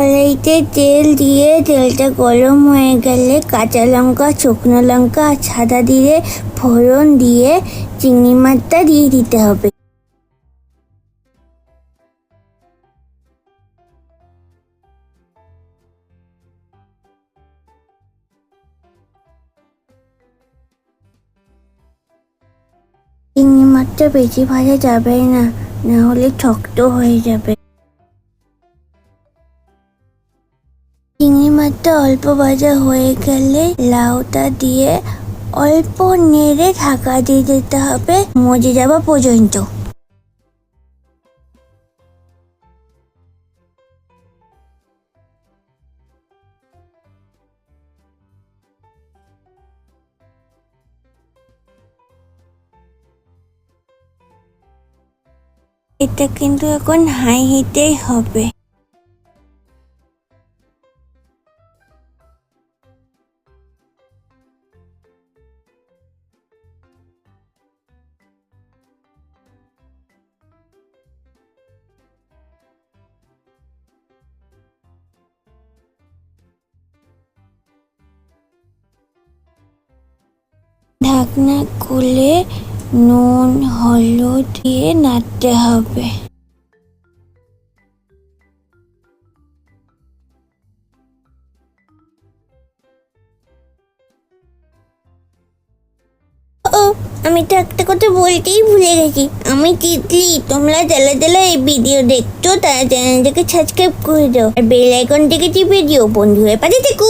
কড়াইতে তেল দিয়ে তেলটা গরম হয়ে গেলে কাঁচা লঙ্কা, শুকনো লঙ্কা আর সাদা দিয়ে ফোড়ন দিয়ে চিংড়ি মাছটা দিয়ে দিতে হবে। চিংড়ি মাছটা বেশি ভাজা যাবে না না হলে শক্ত হয়ে যাবে। মাছটা অল্প ভাজা হয়ে গেলে লাউটা দিয়ে অল্প নেড়ে ঢাকা দিয়ে দিতে হবে মজে যাওয়া পর্যন্ত। এটা কিন্তু এখন হাই হিটেই হবে। ঢাকনা খুলে নুন, হলুদ দিয়ে নাড়তে হবে। আমি তো একটা কথা বলতেই ভুলে গেছি। আমি তিতলি, তোমরা জেলা জেলা এই ভিডিও দেখছ, তারা চ্যানেলটাকে সাবস্ক্রাইব করে দাও। আর বেল আইকন থেকে টিপে দিও বন্ধু হয়ে পাশে থেকো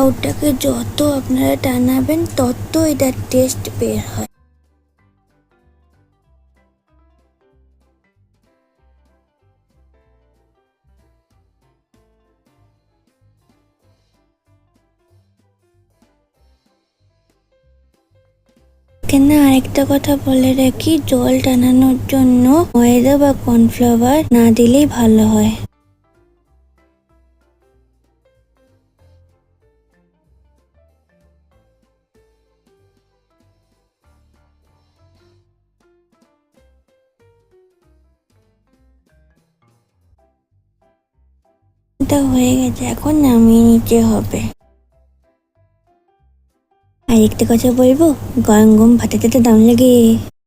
লাউটাকে যত আপনারা টানাবেন, তত এটার টেস্ট বের হয়। এখানে আরেকটা কথা বলে রাখি, জল টানানোর জন্য ময়দা বা কর্নফ্লাওয়ার না দিলেই ভালো হয়। এটা হয়ে গেছে, এখন নামিয়ে নিতে হবে। আর একটা কথা বলব, গরম গরম তো দাম লাগে।